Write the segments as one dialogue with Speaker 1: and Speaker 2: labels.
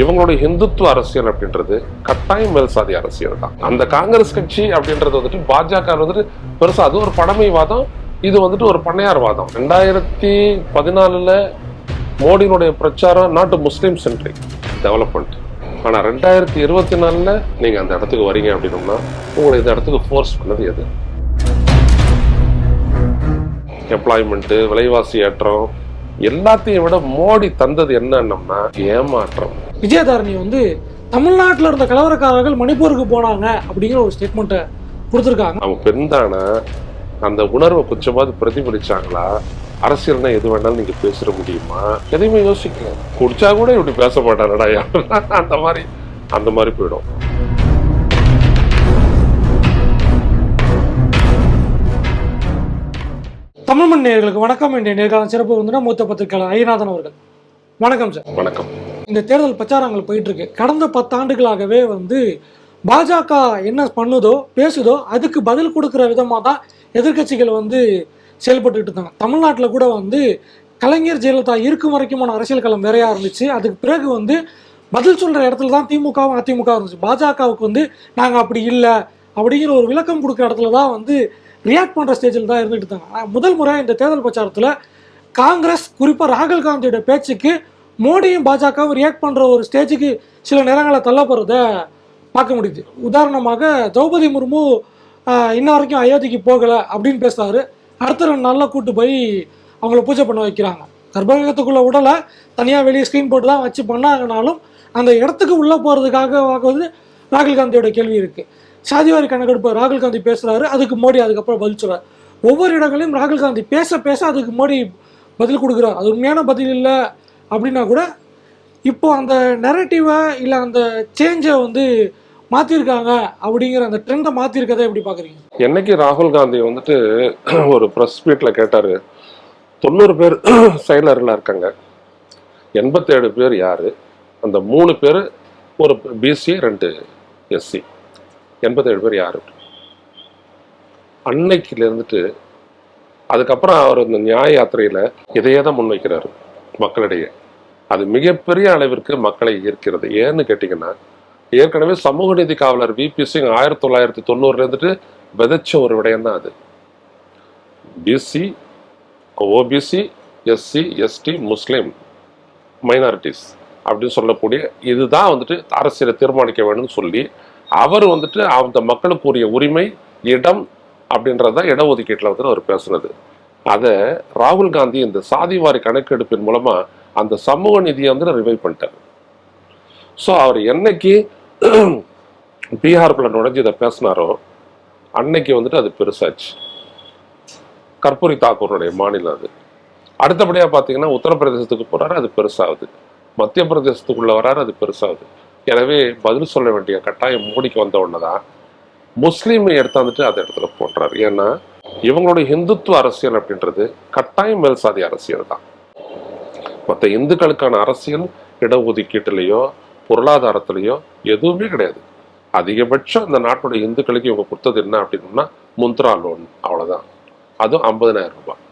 Speaker 1: இவங்களுடைய ஹிந்துத்துவ அரசியல் அப்படின்றது கட்டாயம் மேல்சாதி அரசியல் தான். அந்த காங்கிரஸ் கட்சி அப்படின்றது வந்துட்டு பாஜக வந்துட்டு பெருசா அது ஒரு பழமைவாதம் இது வந்துட்டு ஒரு பண்ணையார்வாதம். ரெண்டாயிரத்தி பதினாலுல மோடியினுடைய பிரச்சாரம் நாட்டு முஸ்லீம் சென்ட்ரிக் டெவலப்மெண்ட் ஆனா ரெண்டாயிரத்தி இருபத்தி நாலுல நீங்க அந்த இடத்துக்கு வரீங்க அப்படின்னோம்னா உங்களை இந்த இடத்துக்கு ஃபோர்ஸ் பண்ணது எது? எம்ப்ளாய்மெண்ட் விலைவாசி ஏற்றம் எல்லாத்தையும் விட மோடி தந்தது என்னன்னம்னா ஏமாற்றம்.
Speaker 2: விஜயதாரணி வந்து தமிழ்நாட்டில் இருந்த கலவரக்காரர்கள் மணிப்பூருக்கு போனாங்க அப்படிங்கிற ஒரு ஸ்டேட்மெண்ட்டை கொடுத்துருக்காங்க.
Speaker 1: அவங்க பெண்தானா அந்த உணர்வை கொஞ்சமாவது பிரதிபலிச்சாங்களா? அரசியல்னா எது வேணாலும் நீங்க பேசிட முடியுமா? எதையுமே யோசிக்கல. குடிச்சா கூட இப்படி பேச மாட்டானடா அந்த மாதிரி அந்த மாதிரி போயிடும்.
Speaker 2: தமிழ் மண் நேயர்களுக்கு வணக்கம். என்ற நேர்காலம் சிறப்பு வந்து மூத்த பத்திரிகையாளர் ஐயநாதன் அவர்கள். வணக்கம் சார்.
Speaker 1: வணக்கம்.
Speaker 2: இந்த தேர்தல் பிரச்சாரங்கள் போயிட்டு இருக்கு கடந்த பத்தாண்டுகளாகவே வந்து பாஜக என்ன பண்ணுதோ பேசுதோ அதுக்கு பதில் கொடுக்குற விதமாக தான் எதிர்கட்சிகள் வந்து செயல்பட்டுக்கிட்டு இருந்தாங்க தமிழ்நாட்டில் கூட வந்து கலைஞர் ஜெயலலிதா இருக்கும் வரைக்குமான அரசியல் களம் வேறையாக இருந்துச்சு. அதுக்கு பிறகு வந்து பதில் சொல்கிற இடத்துல தான் திமுகவும் அதிமுக இருந்துச்சு. பாஜகவுக்கு வந்து நாங்கள் அப்படி இல்லை அப்படிங்கிற ஒரு விளக்கம் கொடுக்குற இடத்துல தான் வந்து ரியாக்ட் பண்ணுற ஸ்டேஜில் தான் இருந்துகிட்டு இருந்தாங்க முதல் முறை இந்த தேர்தல் பிரச்சாரத்தில் காங்கிரஸ் குறிப்பாக ராகுல் காந்தியோட பேச்சுக்கு மோடியும் பாஜகவும் ரியாக்ட் பண்ணுற ஒரு ஸ்டேஜுக்கு சில நேரங்களை தள்ளப்படுறத பார்க்க முடியுது. உதாரணமாக திரௌபதி முர்மு இன்ன வரைக்கும் அயோத்திக்கு போகலை அப்படின்னு பேசுகிறாரு அடுத்த ரெண்டு நாளில் கூட்டு போய் அவங்கள பூஜை பண்ண வைக்கிறாங்க. கர்ப்பகிரகத்துக்குள்ள உடலை தனியாக வெளியே ஸ்க்ரீன் போட்டு தான் வச்சு பண்ணாங்கனாலும் அந்த இடத்துக்கு உள்ளே போகிறதுக்காக வந்து ராகுல் காந்தியோட கேள்வி இருக்குது சாதிவாரி கணக்கெடுப்பு ராகுல் காந்தி பேசுகிறாரு அதுக்கு மோடி அதுக்கப்புறம் பதில் சொல்கிறார் ஒவ்வொரு இடங்களையும் ராகுல் காந்தி பேச பேச அதுக்கு மோடி பதில் கொடுக்குறாரு. அது உண்மையான பதில் இல்லை அப்படின்னா கூட இப்போ அந்த நெரட்டிவை இல்லை அந்த சேஞ்சை வந்து மாற்றிருக்காங்க அப்படிங்கிற அந்த ட்ரெண்டை மாற்றிருக்கதை எப்படி பார்க்குறீங்க
Speaker 1: என்னைக்கு ராகுல் காந்தி வந்துட்டு ஒரு ப்ரெஸ் மீட்டில் கேட்டார் தொண்ணூறு பேர் செயலரில் இருக்காங்க. எண்பத்தேழு பேர் யார்? அந்த மூணு பேர் ஒரு பிசி ரெண்டு எஸ்சி எண்பத்தேழு பேர் யாரு? அன்னைக்குல இருந்துட்டு அதுக்கப்புறம் அவர் இந்த நியாய யாத்திரையில் இதையே தான் முன்வைக்கிறார் மக்களிடையே. அது மிகப்பெரிய அளவிற்கு மக்களை ஈர்க்கிறது. ஏன்னு கேட்டிங்கன்னா ஏற்கனவே சமூக நீதி காவலர் விபி சிங் ஆயிரத்தி தொள்ளாயிரத்தி தொண்ணூறுல இருந்துட்டு விதைச்ச ஒரு விடயம் தான் அது. BC OBC SC ST Muslim minorities அப்படின்னு சொல்லக்கூடிய இதுதான் வந்துட்டு அரசியலை தீர்மானிக்க வேணும்னு சொல்லி அவர் வந்துட்டு அந்த மக்களுக்குரிய உரிமை இடம் அப்படின்றது தான் இடஒதுக்கீட்டில் வந்துட்டு அவர் பேசுனது. அதை ராகுல் காந்தி இந்த சாதிவாரி கணக்கெடுப்பின் மூலமாக அந்த சமூக நிதியை வந்து ரிவைவ் பண்ணிட்டார் ஸோ அவர் என்னைக்கு பீகாருக்குள்ள நுழைஞ்சு இதை பேசினாரோ அன்னைக்கு வந்துட்டு அது பெருசாச்சு. கற்பூரி தாக்கூருடைய மாநிலம் அது. அடுத்தபடியாக பார்த்தீங்கன்னா உத்தரப்பிரதேசத்துக்கு போகிறாரு அது பெருசாகுது. மத்திய பிரதேசத்துக்குள்ளே வராரு அது பெருசாகுது. எனவே பதில் சொல்ல வேண்டிய கட்டாயம் மோடிக்கு வந்த உடனே தான் முஸ்லீமை எடுத்தாந்துட்டு அந்த இடத்துல போடுறாரு ஏன்னா இவங்களுடைய ஹிந்துத்துவ அரசியல் அப்படின்றது கட்டாயம் மேல்சாதி அரசியல் தான் மற்ற இந்துக்களுக்கான அரசியல் இடஒதுக்கீட்டுலேயோ பொருளாதாரத்திலேயோ எதுவுமே கிடையாது. அதிகபட்சம் இந்த நாட்டுடைய இந்துக்களுக்கு இவங்க கொடுத்தது என்ன அப்படின்னா முந்த்ரா லோன் அவ்வளோதான் அதுவும் ஐம்பதனாயிரம் ரூபாய்.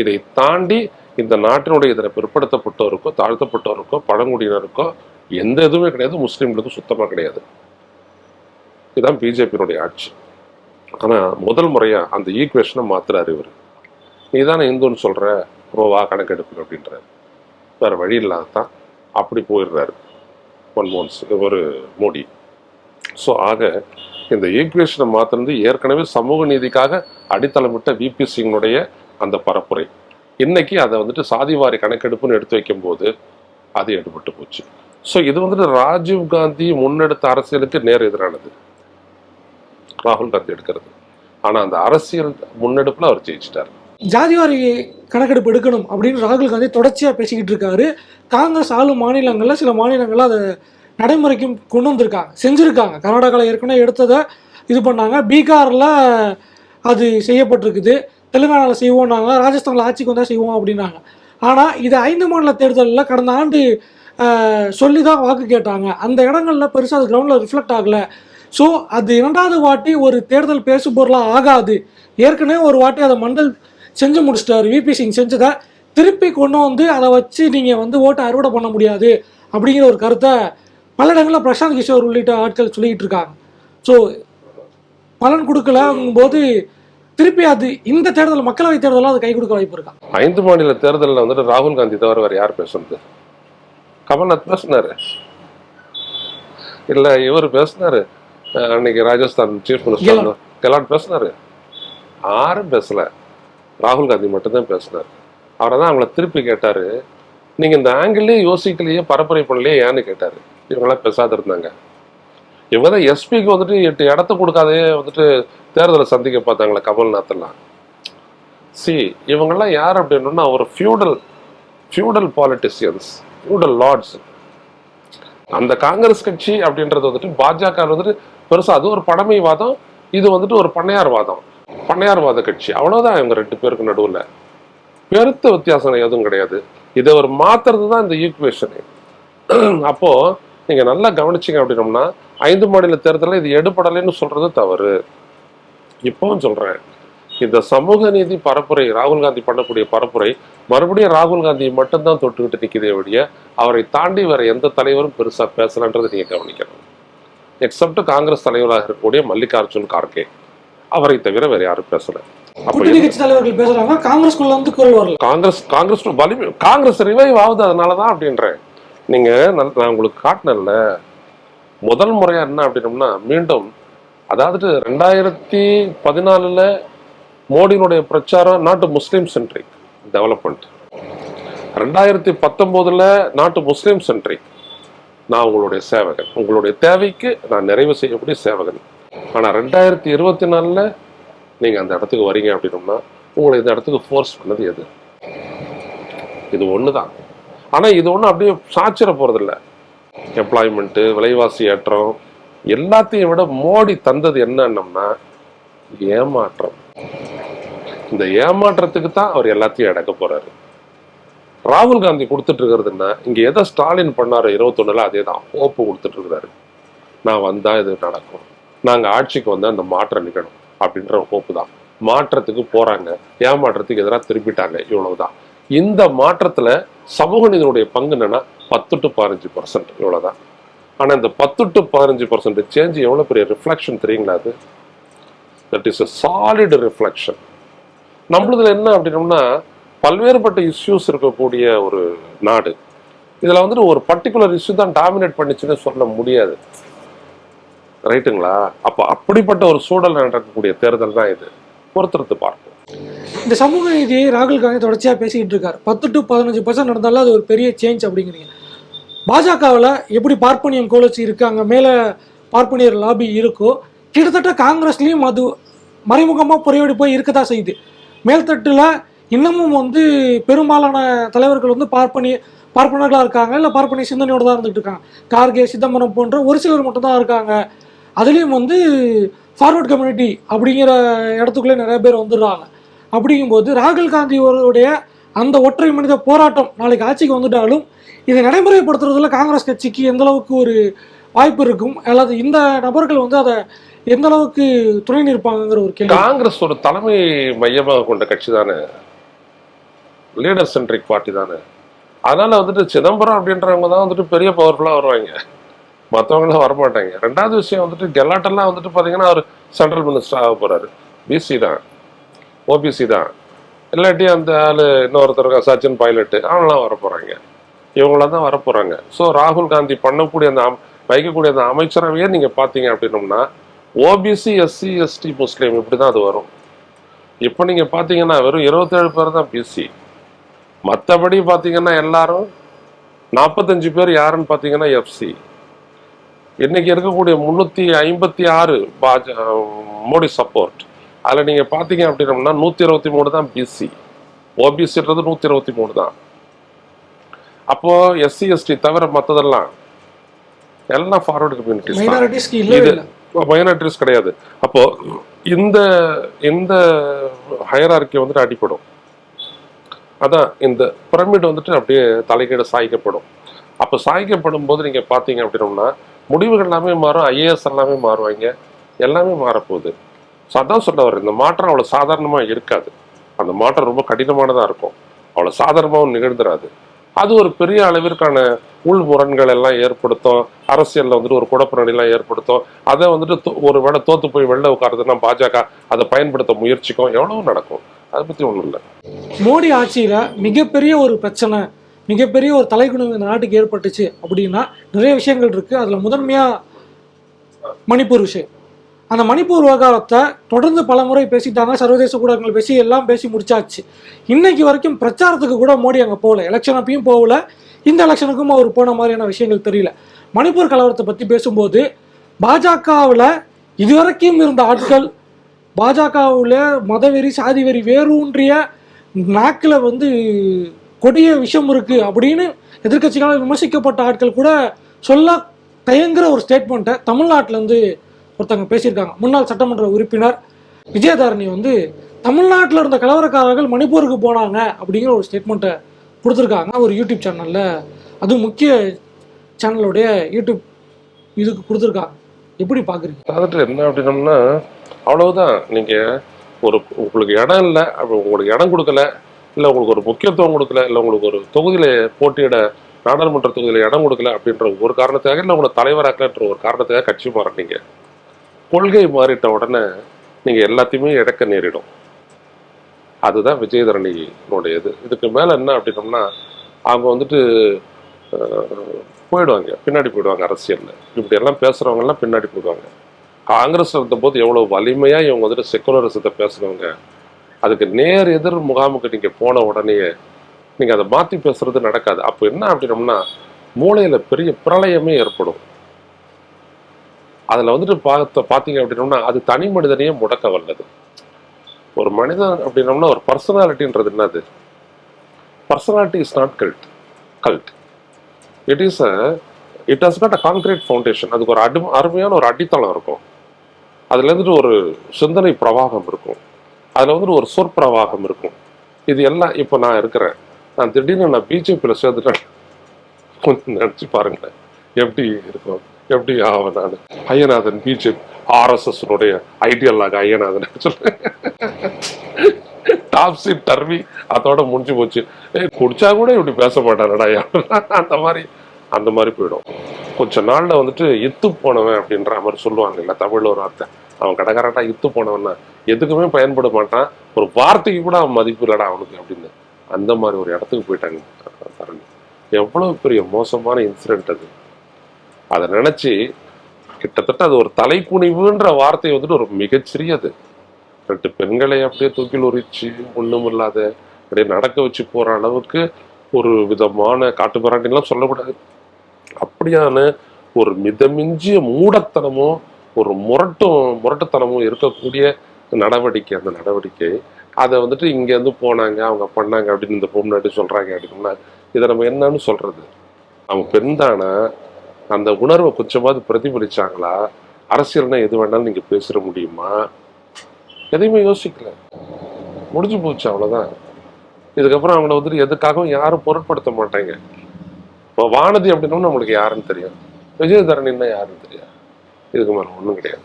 Speaker 1: இதை தாண்டி இந்த நாட்டினுடைய இதில் பிற்படுத்தப்பட்டோருக்கோ தாழ்த்தப்பட்டோருக்கோ பழங்குடியினருக்கோ எந்த இதுவுமே கிடையாது. முஸ்லீம்களுக்கும் சுத்தமாக கிடையாது. இதுதான் பிஜேபியினுடைய ஆட்சி. ஆனால் முதல் முறையா அந்த ஈக்குவேஷனை மாத்துறாரு இவர். நீ தானே இந்துன்னு சொல்ற? ஓ வா கணக்கெடுப்பு அப்படின்றாரு. வேற வழி இல்லாதான் அப்படி போயிடுறாரு மன்மோகன் சிங் ஒரு மோடி. ஸோ ஆக இந்த ஈக்குவேஷனை மாத்தினது ஏற்கனவே சமூக நீதிக்காக அடித்தளமிட்ட விபி சிங்கனுடைய அந்த பரப்புரை. இன்னைக்கு அதை வந்துட்டு சாதிவாரி கணக்கெடுப்புன்னு எடுத்து வைக்கும்போது அது எடுபட்டு போச்சு. ஸோ இது வந்துட்டு ராஜீவ் காந்தி முன்னெடுத்த அரசியலுக்கு நேர் எதிரானது. ராகுல் காந்தி எடுக்கிறது. ஆனால் அந்த அரசியல் முன்னெடுப்பில் அவர் ஜெயிச்சிட்டார்.
Speaker 2: ஜாதிவாரி கணக்கெடுப்பு எடுக்கணும் அப்படின்னு ராகுல் காந்தி தொடர்ச்சியாக பேசிக்கிட்டு இருக்காரு. காங்கிரஸ் ஆளும் மாநிலங்களில் சில மாநிலங்களில் அதை நடைமுறைக்கும் கொண்டு வந்திருக்காங்க. செஞ்சுருக்காங்க. கர்நாடகாவில் ஏற்கனவே எடுத்ததை இது பண்ணாங்க. பீகாரில் அது செய்யப்பட்டிருக்குது. தெலுங்கானாவில் செய்வோம்னாங்க. ராஜஸ்தானில் ஆட்சிக்கு வந்தால் செய்வோம் அப்படின்னாங்க. ஆனால் இது ஐந்து மாநில தேர்தலில் கடந்த ஆண்டு சொல்லி தான் வாக்கு கேட்டாங்க. அந்த இடங்களில் பெருசாக அது கிரவுண்டில் ரிஃப்ளெக்ட் ஆகலை. ஸோ அது இரண்டாவது வாட்டி ஒரு தேர்தல் பேசுபொருளாக ஆகாது. ஏற்கனவே ஒரு வாட்டி அதை மண்டல் செஞ்சு முடிச்சிட்டாரு. விபி சிங் செஞ்சதை திருப்பி கொண்டு வந்து அதை வச்சு நீங்கள் வந்து ஓட்டை அறுவடை பண்ண முடியாது அப்படிங்கிற ஒரு கருத்தை பல இடங்களில் பிரசாந்த் கிஷோர் உள்ளிட்ட ஆட்கள் சொல்லிட்டு இருக்காங்க. ஸோ பலன் கொடுக்கலங்கும்போது திருப்பி அது இந்த தேர்தல் மக்களவை தேர்தலில் அது கை கொடுக்க வாய்ப்பு இருக்கா?
Speaker 1: ஐந்து மாநில தேர்தலில் வந்துட்டு ராகுல் காந்தி தவிர வேற யார் பேசுறது? கமல்நாத் பேசினாரு. இல்ல இவர் பேசினாரு. அன்னைக்கு ராஜஸ்தான் சீஃப் மினிஸ்டர் கெலாட் பேசினாரு. யாரும் பேசல. ராகுல் காந்தி மட்டும்தான் பேசினார். அவரை தான் அவங்கள திருப்பி கேட்டாரு. நீங்க இந்த ஆங்கிள்லேயே யோசிக்கலையே பரப்புரை பண்ணலையே ஏன்னு கேட்டாரு. இவங்களாம் பேசாத இருந்தாங்க. இவங்க தான் எஸ்பிக்கு வந்துட்டு எட்டு இடத்த கொடுக்காதே வந்துட்டு தேர்தலை சந்திக்க பார்த்தாங்களே கமல்நாத்லாம் சி இவங்கெல்லாம் யார் அப்படின்னா ஒரு feudal feudal politicians feudal lords அந்த காங்கிரஸ் கட்சி அப்படின்றது வந்துட்டு பாஜக வந்துட்டு பெருசா அது ஒரு பழமைவாதம் இது வந்துட்டு ஒரு பண்ணையார் வாதம் பண்ணையார்வாத கட்சி. அவ்வளவுதான் இவங்க ரெண்டு பேருக்கு நடுவுல. பெருத்த வித்தியாசம் எதுவும் கிடையாது. இதை ஒரு மாத்துறது தான் இந்த ஈக்குவேஷனு அப்போ நீங்க நல்லா கவனிச்சீங்க அப்படின்னம்னா ஐந்து மாநில தேர்தலில் இது எடுபடலைன்னு சொல்றது தவறு. இப்பவும் சொல்றேன். இந்த சமூக நீதி பரப்புரை ராகுல் காந்தி பண்ணக்கூடிய பரப்புரை மறுபடியும் ராகுல் காந்தியை மட்டும்தான் தொட்டுக்கிட்டு நிற்கிறதே ஒழிய அவரை தாண்டி வேற எந்த தலைவரும் பெருசா பேசலன்றதை நீங்க கவனிக்கணும். எக்ஸப்ட் காங்கிரஸ் தலைவராக இருக்கக்கூடிய மல்லிகார்ஜுன் கார்கே. அவரை தவிர வேற யாரும் பேசல. காங்கிரஸ் காங்கிரஸ் வலிமை காங்கிரஸ் ரிவைவ் ஆகுது அதனாலதான் அப்படின்றேன். நீங்க நான் உங்களுக்கு காட்டினேன்ல முதல் முறையா என்ன அப்படின்னம்னா மீண்டும் அதாவது ரெண்டாயிரத்தி பதினாலுல மோடியினுடைய பிரச்சாரம் நாட்டு முஸ்லீம் சென்ட்ரிக் டெவலப்மெண்ட் ரெண்டாயிரத்தி பத்தொன்பதுல நாட்டு முஸ்லீம் சென்ட்ரிக் நான் உங்களுடைய சேவகன். உங்களுடைய தேவைக்கு நான் நிறைவு செய்யக்கூடிய சேவகன். ஆனா ரெண்டாயிரத்தி இருபத்தி நாலில் நீங்க அந்த இடத்துக்கு வரீங்க அப்படின்னோம்னா உங்களை இந்த இடத்துக்கு ஃபோர்ஸ் பண்ணது எது? இது ஒண்ணுதான். ஆனா இது ஒண்ணு அப்படியே சாச்சிட போகிறதில்ல எம்ப்ளாய்மெண்ட்டு விலைவாசி ஏற்றம் எல்லாத்தையும் விட மோடி தந்தது என்னன்னா ஏமாற்றம். இந்த ஏமாற்றத்துக்கு தான் அவர் எல்லாத்தையும் அடக்க போறாரு. ராகுல் காந்தி கொடுத்துட்டு இருக்கிறதுன்னா இங்க எதை ஸ்டாலின் பண்ணாரோ இருபத்தொன்னுல அதே தான் ஹோப்பு கொடுத்துட்டு இருக்கிறாரு. நான் வந்தா இது நடக்கும். நாங்கள் ஆட்சிக்கு வந்து அந்த மாற்றம் நிகழும் அப்படின்ற ஹோப்பு தான். மாற்றத்துக்கு போகிறாங்க ஏமாற்றத்துக்கு எதிராக திருப்பிட்டாங்க இவ்வளவுதான். இந்த மாற்றத்தில் சமூக நீதியுடைய பங்கு என்னென்னா பத்து டு பதினஞ்சு பர்சன்ட் இவ்வளோதான் ஆனால் இந்த பத்து டு பதினஞ்சு பர்சன்ட் சேஞ்ச் எவ்வளோ பெரிய ரிஃப்ளெக்ஷன் தெரியுங்களா அது? That is a solid reflection நம்மளதுல என்ன அப்படின்னோம்னா பல்வேறுபட்ட இஷ்யூஸ் இருக்கக்கூடிய ஒரு நாடு. இதில் வந்துட்டு ஒரு பர்டிகுலர் இஷ்யூ தான் டாமினேட் பண்ணிச்சுன்னு சொல்ல முடியாது. ரைட்டுங்களா? அப்போ அப்படிப்பட்ட ஒரு சூழல் நடக்கக்கூடிய தேர்தல் தான் இது. பொறுத்திருந்து பார்ப்போம்.
Speaker 2: இந்த சமூக நீதியை ராகுல் காந்தி தொடர்ச்சியா பேசிக்கிட்டு இருக்காரு. பத்து டு பதினஞ்சு பர்சன்ட் நடந்தாலும் அது ஒரு பெரிய சேஞ்ச் அப்படிங்கிறீங்க. பாஜகவில் எப்படி பார்ப்பனியம் கோலச்சி இருக்காங்க மேலே பார்ப்பனியர் லாபி இருக்கோ கிட்டத்தட்ட காங்கிரஸ்லேயும் அது மறைமுகமாக புறையோடி போய் இருக்கதா செய்யுது. மேல்தட்டில் இன்னமும் வந்து பெரும்பாலான தலைவர்கள் வந்து பார்ப்பனிய பார்ப்பனர்களாக இருக்காங்க இல்லை பார்ப்பனிய சிந்தனையோடு தான் இருந்துட்டு இருக்காங்க. கார்கே சிதம்பரம் போன்ற ஒரு சிலர் மட்டும்தான் இருக்காங்க. அதுலேயும் வந்து ஃபார்வர்ட் கம்யூனிட்டி அப்படிங்கிற இடத்துக்குள்ளே நிறைய பேர் வந்துடுறாங்க. அப்படிங்கும்போது ராகுல் காந்தியோடைய அந்த ஒற்றை மனித போராட்டம் நாளைக்கு ஆட்சிக்கு வந்துட்டாலும் இதை நடைமுறைப்படுத்துறதுல காங்கிரஸ் கட்சிக்கு எந்த அளவுக்கு ஒரு வாய்ப்பு இருக்கும்? அல்லது இந்த நபர்கள் வந்து அதை எந்த அளவுக்கு துணை நிற்பாங்கங்கிற ஒரு கேள்வி.
Speaker 1: காங்கிரஸ் ஒரு தலைமை மையமாக கொண்ட கட்சி தானே? லீடர் சென்ட்ரிக் பார்ட்டி தானே? அதனால வந்துட்டு சிதம்பரம் அப்படின்றவங்க தான் வந்துட்டு பெரிய பவர்ஃபுல்லாக வருவாங்க. மற்றவங்களாம் வரமாட்டாங்க ரெண்டாவது விஷயம் வந்துட்டு கெல்லாட்டெல்லாம் வந்துட்டு பார்த்தீங்கன்னா அவர் சென்ட்ரல் மினிஸ்டர் ஆக போகிறாரு பிசி தான். ஓபிசி தான். இல்லாட்டி அந்த ஆள் இன்னொருத்தர் சச்சின் பைலட்டு அவங்களாம் வரப்போகிறாங்க இவங்களாம் தான் வரப்போகிறாங்க ஸோ ராகுல் காந்தி பண்ணக்கூடிய அந்த வைக்கக்கூடிய அந்த அமைச்சரவையே நீங்கள் பார்த்தீங்க அப்படின்னோம்னா ஓபிசி எஸ்சி எஸ்டி முஸ்லீம் இப்படி தான் அது வரும். இப்போ நீங்கள் பார்த்தீங்கன்னா வெறும் இருபத்தேழு பேர் தான் பிசி மற்றபடி பார்த்தீங்கன்னா எல்லாரும் நாற்பத்தஞ்சு பேர் யாருன்னு பார்த்தீங்கன்னா எஃப்சி இன்னைக்கு இருக்கக்கூடிய முந்நூற்றி ஐம்பத்தி ஆறு பாஜ மோடி சப்போர்ட் அதில் நீங்கள் பார்த்தீங்க அப்படின்னம்னா நூற்றி இருபத்தி மூணு தான் பிசி ஓபிசின்றது நூற்றி இருபத்தி மூணு தான். அப்போ எஸ்சி எஸ்டி தவிர மற்றதெல்லாம் எல்லாம் ஃபார்வர்டு கம்யூனிட்டிஸ் இது மைனாரிட்டிஸ் கிடையாது. அப்போ இந்த இந்த ஹயரார்கி வந்துட்டு அடிப்படும் அதான் இந்த பிரமிட் வந்துட்டு அப்படியே தலைகீழ சாய்க்கப்படும். அப்போ சாய்க்கப்படும் போது நீங்க பாத்தீங்க அப்படின்னோம்னா முடிவுகள் எல்லாமே மாறும் ஐஏஎஸ் எல்லாமே மாறுவாங்க. எல்லாமே மாறப்போகுது. ஸோ அதான் சொல்ல இந்த மாற்றம் அவ்வளோ சாதாரணமா இருக்காது. அந்த மாற்றம் ரொம்ப கடினமானதா இருக்கும். அவ்வளோ சாதாரணமாகவும் நிகழ்ந்துடாது அது ஒரு பெரிய அளவிற்கான உள் முரண்கள் எல்லாம் ஏற்படுத்தும். அரசியல்ல வந்துட்டு ஒரு குழப்பணி எல்லாம் ஏற்படுத்தும். அதை வந்துட்டு தோ- ஒரு வேளை தோத்து போய் வெளில உட்காருதுன்னா பாஜக அதை பயன்படுத்த முயற்சிக்கும். எவ்வளவு நடக்கும். அதை பத்தி ஒண்ணும் இல்லை.
Speaker 2: மோடி ஆட்சியில மிகப்பெரிய ஒரு பிரச்சனை மிகப்பெரிய ஒரு தலைக்குணம் இந்த நாட்டுக்கு ஏற்பட்டுச்சு அப்படின்னா நிறைய விஷயங்கள் இருக்குது அதில் முதன்மையாக மணிப்பூர் விஷயம். அந்த மணிப்பூர் விவகாரத்தை தொடர்ந்து பல முறை பேசிட்டாங்க. சர்வதேச ஊடகங்கள் பேசி எல்லாம் பேசி முடிச்சாச்சு. இன்னைக்கு வரைக்கும் பிரச்சாரத்துக்கு கூட மோடி அங்கே போகல. எலெக்ஷன் அப்பயும் போகல. இந்த எலெக்ஷனுக்கும் அவர் போன மாதிரியான விஷயங்கள் தெரியல. மணிப்பூர் கலவரத்தை பற்றி பேசும்போது பாஜகவில் இதுவரைக்கும் இருந்த ஆட்கள் பாஜகவில் மதவெறி சாதி வெறி வேரூன்றிய நாக்கில் வந்து கொடிய விஷயம் இருக்கு அப்படின்னு எதிர்கட்சிகளால் விமர்சிக்கப்பட்ட ஆட்கள் கூட சொல்ல தயங்குற ஒரு ஸ்டேட்மெண்ட்டை தமிழ்நாட்டிலேருந்து ஒருத்தவங்க பேசியிருக்காங்க. முன்னாள் சட்டமன்ற உறுப்பினர் விஜயதாரணி வந்து தமிழ்நாட்டில் இருந்த கலவரக்காரர்கள் மணிப்பூருக்கு போனாங்க அப்படிங்கிற ஒரு ஸ்டேட்மெண்ட்டை கொடுத்துருக்காங்க ஒரு யூடியூப் சேனலில் அதுவும் முக்கிய சேனலுடைய யூடியூப் இதுக்கு கொடுத்துருக்காங்க. எப்படி பார்க்குறீங்க
Speaker 1: அதாவது என்ன அப்படின்னம்னா அவ்வளவுதான். நீங்கள் ஒரு உங்களுக்கு இடம் இல்லை உங்களுக்கு இடம் கொடுக்கல. இல்லை உங்களுக்கு ஒரு முக்கியத்துவம் கொடுக்கல இல்லை உங்களுக்கு ஒரு தொகுதியில் போட்டியிட நாடாளுமன்ற தொகுதியில் இடம் கொடுக்கல அப்படின்ற ஒரு காரணத்துக்காக இல்லை உங்களை தலைவராக்கலன்ற ஒரு காரணத்துக்காக கட்சி மாறினீங்க. கொள்கை மாறிட்ட உடனே நீங்க எல்லாத்தையுமே இழக்க நேரிடும். அதுதான் விஜயதரணியினுடைய இது இதுக்கு மேல என்ன அப்படின்னம்னா அவங்க வந்துட்டு போயிடுவாங்க. பின்னாடி போயிடுவாங்க அரசியல்ல. இப்படி எல்லாம் பேசுறவங்க எல்லாம் பின்னாடி போயிடுவாங்க. காங்கிரஸ் இருந்தபோது எவ்வளவு வலிமையா இவங்க வந்துட்டு செக்குலரிசத்தை பேசுகிறவங்க அதுக்கு நேர் எதிர் முகாமுக்கு நீங்கள் போன உடனே நீங்கள் அதை மாற்றி பேசுறது நடக்காது. அப்போ என்ன அப்படின்னோம்னா மூளையில் பெரிய பிரளயமே ஏற்படும். அதில் வந்துட்டு பார்த்த பார்த்தீங்க அப்படின்னம்னா அது தனி மனிதனையே முடக்க வல்லது. ஒரு மனிதன் அப்படின்னோம்னா ஒரு பர்சனாலிட்டின்றது என்னது? Personality is not cult cult it is a it has not a concrete foundation அதுக்கு ஒரு அடி அருமையான ஒரு அடித்தளம் இருக்கும். அதுல இருந்துட்டு ஒரு சிந்தனை பிரவாகம் இருக்கும். அதுல வந்துட்டு ஒரு சொற்பிரவாகம் இருக்கும். இது எல்லாம் இப்போ நான் இருக்கிறேன். நான் திடீர்னு நான் பிஜேபியில் சேர்ந்துட்டேன். கொஞ்சம் நினச்சி பாருங்களேன். எப்படி இருக்கும் எப்படி ஆவேன் நான் ஐயநாதன் பிஜேபி ஆர்எஸ்எஸ்னுடைய ஐடியலாக ஐயநாதன் சொல்றேன் டாப்ஸி டர்வி அதோட முடிஞ்சு போச்சு. ஏய் குடிச்சா கூட இப்படி பேச மாட்டானடா அந்த மாதிரி அந்த மாதிரி போயிடும். கொஞ்ச நாள்ல வந்துட்டு இத்து போனவன் அப்படின்ற மாதிரி சொல்லுவாங்க இல்ல தமிழ்ல ஒரு வார்த்தை. அவன் கடைக்காரட்டா இத்து போனவன்னா எதுக்குமே பயன்பட மாட்டான். ஒரு வார்த்தைக்கு கூட அவன் மதிப்பு இல்லடா அவனுக்கு அப்படின்னு. அந்த மாதிரி ஒரு இடத்துக்கு போயிட்டாங்க. தரணி எவ்வளவு பெரிய மோசமான இன்சிடென்ட் அது. அதை நினைச்சு கிட்டத்தட்ட அது ஒரு தலைக்குனிவுன்ற வார்த்தை வந்துட்டு ஒரு மிகச்சிறியது ரெண்டு பெண்களை அப்படியே தூக்கில் உரிச்சு ஒண்ணும் இல்லாத அப்படியே நடக்க வச்சு போற அளவுக்கு ஒரு விதமான காட்டுமிராண்டிலாம் சொல்லக்கூடாது. அப்படியான ஒரு மிதமிஞ்சிய மூடத்தனமும் ஒரு முரட்டும் முரட்டுத்தனமும் இருக்கக்கூடிய நடவடிக்கை அந்த நடவடிக்கை. அதை வந்துட்டு இங்கேருந்து போனாங்க அவங்க பண்ணாங்க அப்படின்னு இந்த பொண்ணாட்டி சொல்கிறாங்க அப்படின்னா இதை நம்ம என்னன்னு சொல்கிறது அவங்க பெண் தானே அந்த உணர்வை கொஞ்சமாவது பிரதிபலிச்சாங்களா? அரசியல்னா எது வேணாலும் நீங்கள் பேசிட முடியுமா? எதையுமே யோசிக்கல. முடிஞ்சு போச்சு அவ்வளோதான் இதுக்கப்புறம் அவங்கள வந்துட்டு எதுக்காகவும் யாரும் பொருட்படுத்த மாட்டாங்க. இப்போ வானதி அப்படின்னா நம்மளுக்கு யாருன்னு தெரியும். விஜயதரணின்னா யாருன்னு தெரியாது. இதுக்கு மேலே ஒன்றும் கிடையாது.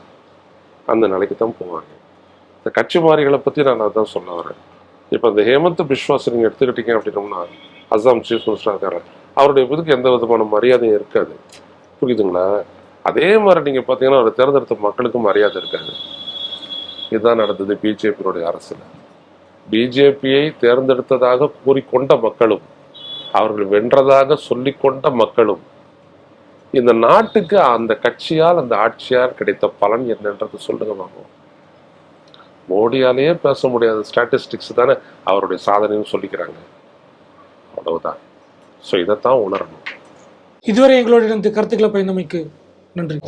Speaker 1: அந்த நிலைக்கு தான் போவாங்க. இந்த கட்சி மாறிகளை பத்தி நான் அதான் சொல்ல வரேன். இப்போ இந்த ஹேமந்த் பிஸ்வாஸ் நீங்க எடுத்துக்கிட்டீங்க அப்படின்னோம்னா அஸ்ஸாம் சீஃப் மினிஸ்டராக இருக்காரு. அவருடைய இதுக்கு எந்த விதமான மரியாதையும் இருக்காது. புரியுதுங்களா? அதே மாதிரி நீங்க பாத்தீங்கன்னா அவர் தேர்ந்தெடுத்த மக்களுக்கும் மரியாதை இருக்காது. இதுதான் நடந்தது பிஜேபியோடைய அரசுல பிஜேபியை தேர்ந்தெடுத்ததாக கூறிக்கொண்ட மக்களும் அவர்கள் வென்றதாக சொல்லிக்கொண்ட மக்களும் இந்த நாட்டுக்கு அந்த கட்சியால் அந்த ஆட்சியால் கிடைத்த பலன் என்னன்றது சொல்லுங்க வாங்குவோம் மோடியாலேயே பேச முடியாத ஸ்டாட்டிஸ்டிக்ஸ் தானே அவருடைய சாதனைன்னு சொல்லிக்கிறாங்க. அவ்வளவுதான். ஸோ இதைத்தான் உணரணும்.
Speaker 2: இதுவரை எங்களோட இணைந்து கருத்துக்களை பயந்தமைக்கு நன்றி.